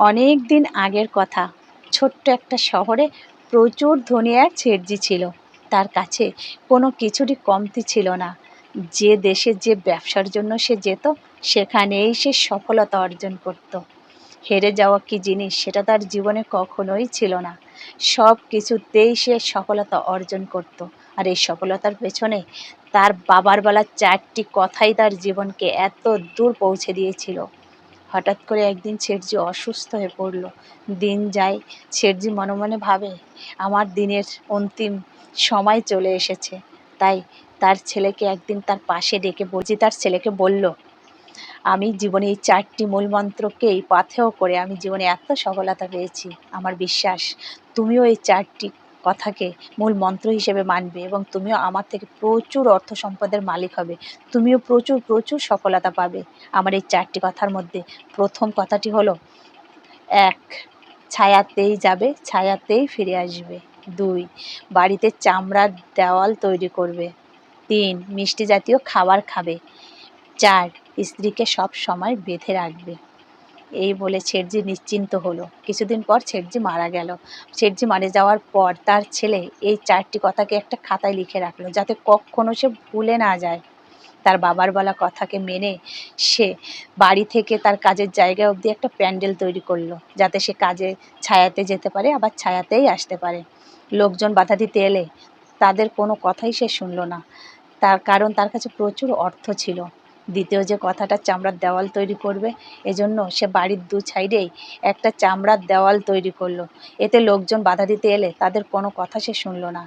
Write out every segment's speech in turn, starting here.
অনেক দিন আগের কথা। ছোট্ট একটা শহরে প্রচুর ধনী এক ছেটজি ছিল। তার কাছে কোনো কিছুরই কমতি ছিল না। যে দেশে যে ব্যবসার জন্য সে যেত, সেখানেই সে সফলতা অর্জন করত। হেরে যাওয়া কি জিনিস সেটা তার জীবনে কখনোই ছিল না। সব কিছুতেই সে সফলতা অর্জন করত। আর এই সফলতার পেছনে তার বাবার বেলা চারটি কথাই তার জীবনকে এত দূর পৌঁছে দিয়েছিল। হঠাৎ করে একদিন ছেটজি অসুস্থ হয়ে পড়ল। দিন যায়, ছেটজি মনে মনে ভাবে, আমার দিনের অন্তিম সময় চলে এসেছে। তাই তার ছেলেকে একদিন তার পাশে ডেকে বলছি তার ছেলেকে বলল, আমি জীবনে এই চারটি মূল মন্ত্রকেই পাথেয় করে আমি জীবনে এত সফলতা পেয়েছি। আমার বিশ্বাস, তুমিও এই চারটি কথাকে মূল মন্ত্র হিসেবে মানবে এবং তুমিও আমার থেকে প্রচুর অর্থ সম্পদের মালিক হবে। তুমিও প্রচুর প্রচুর সফলতা পাবে। আমার এই চারটি কথার মধ্যে প্রথম কথাটি হলো, এক, ছায়াতেই যাবে, ছায়াতেই ফিরে আসবে। দুই, বাড়িতে চামড়ার দেওয়াল তৈরি করবে। তিন, মিষ্টি জাতীয় খাবার খাবে। চার, স্ত্রীকে সব সময় বেঁধে রাখবে। এই বলে ছেটজি নিশ্চিন্ত হলো। কিছুদিন পর ছেটজি মারা গেল। ছেটজি মারা যাওয়ার পর তার ছেলে এই চারটি কথাকে একটা খাতায় লিখে রাখল যাতে কখনো সে ভুলে না যায়। তার বাবার বলা কথাকে মেনে সে বাড়ি থেকে তার কাজের জায়গা অবধি একটা প্যান্ডেল তৈরি করল যাতে সে কাজে ছায়াতে যেতে পারে, আবার ছায়াতেই আসতে পারে। লোকজন বাধা দিতে এলে তাদের কোনো কথাই সে শুনলো না। তার কারণ তার কাছে প্রচুর অর্থ ছিল। দ্বিতীয় যে কথাটা, চামড়ার দেওয়াল তৈরি করবে, এজন্য সে বাড়ির দু সাইডেই একটা চামড়ার দেওয়াল তৈরি করল। এতে লোকজন বাধা দিতে এলে তাদের কোনো কথা সে শুনলো না।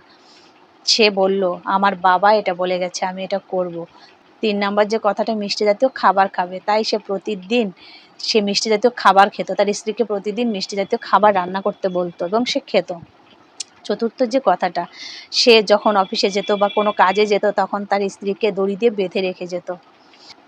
সে বলল, আমার বাবা এটা বলে গেছে, আমি এটা করব। তিন নাম্বার যে কথাটা, মিষ্টি জাতীয় খাবার খাবে, তাই সে প্রতিদিন, সে মিষ্টি জাতীয় খাবার খেত। তার স্ত্রীকে প্রতিদিন মিষ্টি জাতীয় খাবার রান্না করতে বলতো এবং সে খেত। চতুর্থ যে কথাটা, সে যখন অফিসে যেত বা কোনো কাজে যেত, তখন তার স্ত্রীকে দড়ি দিয়ে বেঁধে রেখে যেত।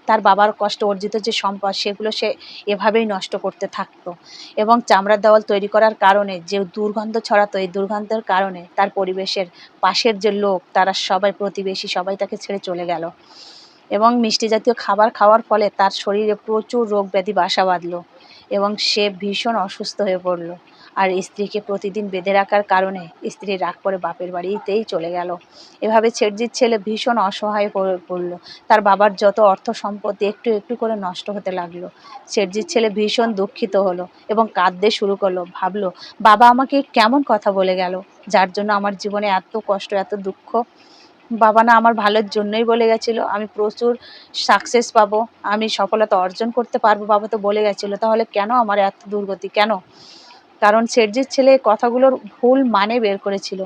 তার বাবার কষ্ট, অর্জিত যে সম্পদ, সেগুলো সে এভাবেই নষ্ট করতে থাকতো। এবং চামড়ার দেওয়াল তৈরি করার কারণে, যে দুর্গন্ধ ছড়াতো এই দুর্গন্ধের কারণে তার পরিবেশের পাশের যে লোক, তারা সবাই প্রতিবেশী, সবাই তাকে ছেড়ে চলে গেল। এবং মিষ্টি জাতীয় খাবার খাওয়ার ফলে তার শরীরে প্রচুর রোগ ব্যাধি বাসা বাঁধলো এবং সে ভীষণ অসুস্থ হয়ে পড়ল। আর স্ত্রীকে প্রতিদিন বেঁধে রাখার কারণে স্ত্রী রাগ করে বাপের বাড়িতেই চলে গেল। এভাবে ছেটজির ছেলে ভীষণ অসহায় হয়ে পড়ল। তার বাবার যত অর্থ সম্পত্তি একটু একটু করে নষ্ট হতে লাগল। ছেটজির ছেলে ভীষণ দুঃখিত হলো এবং কাঁদতে শুরু করল। ভাবলো, বাবা আমাকে কেমন কথা বলে গেল? যার জন্য আমার জীবনে এত কষ্ট, এত দুঃখ। বাবা না আমার ভালোর জন্যই বলে গেছিল। আমি প্রচুর সাকসেস পাবো। আমি সফলতা অর্জন করতে পারব বাবা তো বলে গেছিল। তাহলে কেন আমার এত দুর্গতি? কেন? কারণ শেঠজির ছেলে কথাগুলোর ভুল মানে বের করেছিল।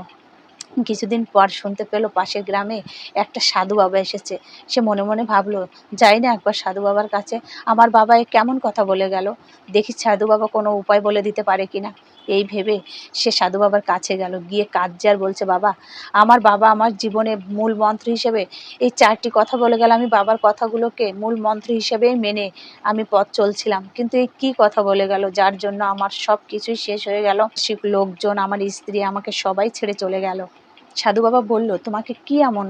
কিছুদিন পর শুনতে পেল পাশের গ্রামে একটা সাধু বাবা এসেছে। সে মনে মনে ভাবলো, যাই না একবার সাধু বাবার কাছে আমার বাবা কেমন কথা বলে গেল? দেখি সাধু বাবা কোনো উপায় বলে দিতে পারে কিনা? এই ভেবে সে সাধু বাবার কাছে গেল। গিয়ে আর বলছে, বাবা, আমার বাবা আমার জীবনে মূল মন্ত্র হিসেবে এই চারটি কথা বলে গেল। আমি বাবার কথাগুলোকে মূল মন্ত্র হিসেবেই মেনে আমি পথ চলছিলাম। কিন্তু এই কি কথা বলে গেল? যার জন্য আমার সব কিছুই শেষ হয়ে গেল। লোকজন, আমার স্ত্রী আমাকে সবাই ছেড়ে চলে গেল। সাধু বাবা বলল, তোমাকে কি এমন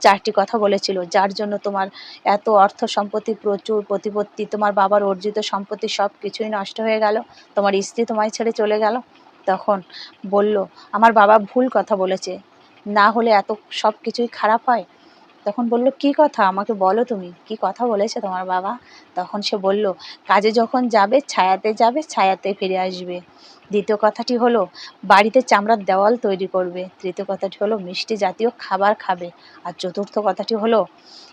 চারটি কথা বলেছিল? যার জন্য তোমার এত অর্থ সম্পত্তি প্রচুর প্রতিপত্তি, তোমার বাবার অর্জিত সম্পত্তি সব কিছুই নষ্ট হয়ে গেল, তোমার স্ত্রী তোমায় ছেড়ে চলে গেল? তখন বলল, আমার বাবা ভুল কথা বলেছে। না হলে এত সব কিছুই খারাপ হয়? তখন বলল, কি কথা? আমাকে বলো তুমি। কি কথা বলেছে তোমার বাবা? তখন সে বলল, কাজে যখন যাবে, ছায়াতে যাবে, ছায়াতে ফিরে আসবে। দ্বিতীয় কথাটি হলো, বাড়িতে চামড়ার দেওয়াল তৈরি করবে। তৃতীয় কথাটি হলো, মিষ্টি জাতীয় খাবার খাবে। আর চতুর্থ কথাটি হলো,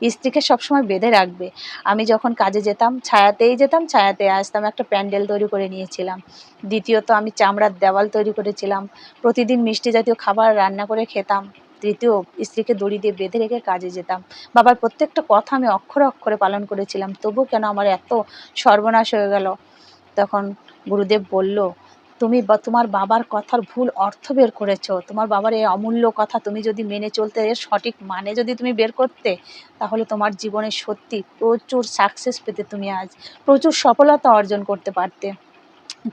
স্ত্রীকে সবসময় বেঁধে রাখবে। আমি যখন কাজে যেতাম, ছায়াতেই যেতাম, ছায়াতে আসতাম, একটা প্যান্ডেল তৈরি করে নিয়েছিলাম। দ্বিতীয়ত আমি চামড়ার দেওয়াল তৈরি করেছিলাম। প্রতিদিন মিষ্টি জাতীয় খাবার রান্না করে খেতাম। তৃতীয় স্ত্রীকে দড়ি দিয়ে বেঁধে রেখে কাজে যেতাম। বাবার প্রত্যেকটা কথা আমি অক্ষরে অক্ষরে পালন করেছিলাম। তবু কেন আমার এত সর্বনাশ হয়ে গেল? তখন গুরুদেব বলল, তুমি বা, তোমার বাবার কথার ভুল অর্থ বের করেছ। তোমার বাবার এই অমূল্য কথা তুমি যদি মেনে চলতে, এর সঠিক মানে যদি তুমি বের করতে, তাহলে তোমার জীবনে সত্যি প্রচুর সাকসেস পেতে তুমি আজ। প্রচুর সফলতা অর্জন করতে পারতে।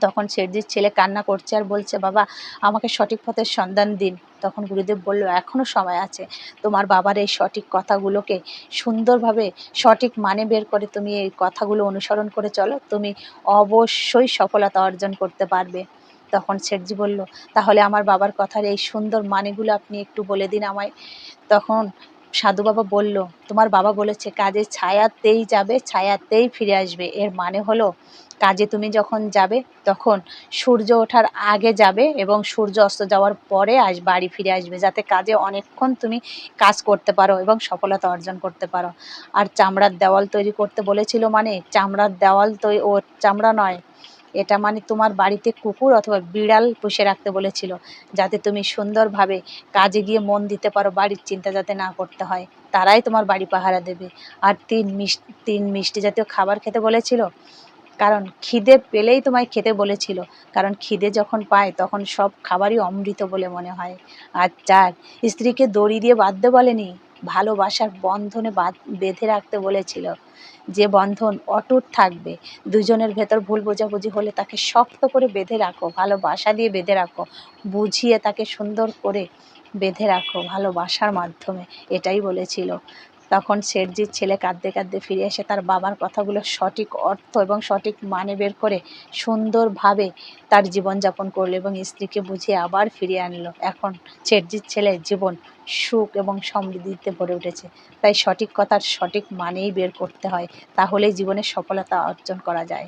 তখন শেঠজির ছেলে কান্না করছে আর বলছে, বাবা, আমাকে সঠিক পথের সন্ধান দিন। তখন গুরুদেব বলল এখনও সময় আছে। তোমার বাবার এই সঠিক কথাগুলোকে সুন্দরভাবে সঠিক মানে বের করে তুমি এই কথাগুলো অনুসরণ করে চলো। তুমি অবশ্যই সফলতা অর্জন করতে পারবে। তখন শেঠজি বলল, তাহলে আমার বাবার কথার এই সুন্দর মানেগুলো আপনি একটু বলে দিন আমায়। তখন সাধু বাবা বলল, তোমার বাবা বলেছে কাজে ছায়াতেই যাবে, ছায়াতেই ফিরে আসবে। এর মানে হলো, কাজে তুমি যখন যাবে, তখন সূর্য ওঠার আগে যাবে এবং সূর্য অস্ত যাওয়ার পরে আস বাড়ি ফিরে আসবে, যাতে কাজে অনেকক্ষণ তুমি কাজ করতে পারো এবং সফলতা অর্জন করতে পারো। আর চামড়ার দেওয়াল তৈরি করতে বলেছিল মানে চামড়ার দেওয়াল তৈরি ও চামড়া নয় এটা মানে তোমার বাড়িতে কুকুর অথবা বিড়াল পুষে রাখতে বলেছিল, যাতে তুমি সুন্দরভাবে কাজে গিয়ে মন দিতে পারো, বাড়ির চিন্তা যাতে না করতে হয়। তারাই তোমার বাড়ি পাহারা দেবে। আর তিন মিষ্টি তিন মিষ্টি জাতীয় খাবার খেতে বলেছিল, কারণ খিদে পেলেই তোমায় খেতে বলেছিল, কারণ খিদে যখন পায় তখন সব খাবারই অমৃত বলে মনে হয়। আর চার, স্ত্রীকে দড়ি দিয়ে বাঁধতে বলেনি? ভালোবাসার বন্ধনে বাঁধ রাখতে বলেছিল। যে বন্ধন অটুট থাকবে, দুজনের ভেতর ভুল বোঝাবুঝি হলে তাকে শক্ত করে বেঁধে রাখো, ভালোবাসা দিয়ে বেঁধে রাখো, বুঝিয়ে তাকে সুন্দর করে বেঁধে রাখো ভালোবাসার মাধ্যমে, এটাই বলেছিল। তখন শেঠজির ছেলে কাঁদতে কাঁদতে ফিরে এসে তার বাবার কথাগুলো সঠিক অর্থ এবং সঠিক মানে বের করে সুন্দরভাবে তার জীবনযাপন করল এবং স্ত্রীকে বুঝিয়ে আবার ফিরিয়ে আনলো। এখন শেঠজির ছেলে জীবন সুখ এবং সমৃদ্ধিতে ভরে উঠেছে। তাই সঠিক কথার সঠিক মানেই বের করতে হয়। তাহলেই জীবনে সফলতা অর্জন করা যায়।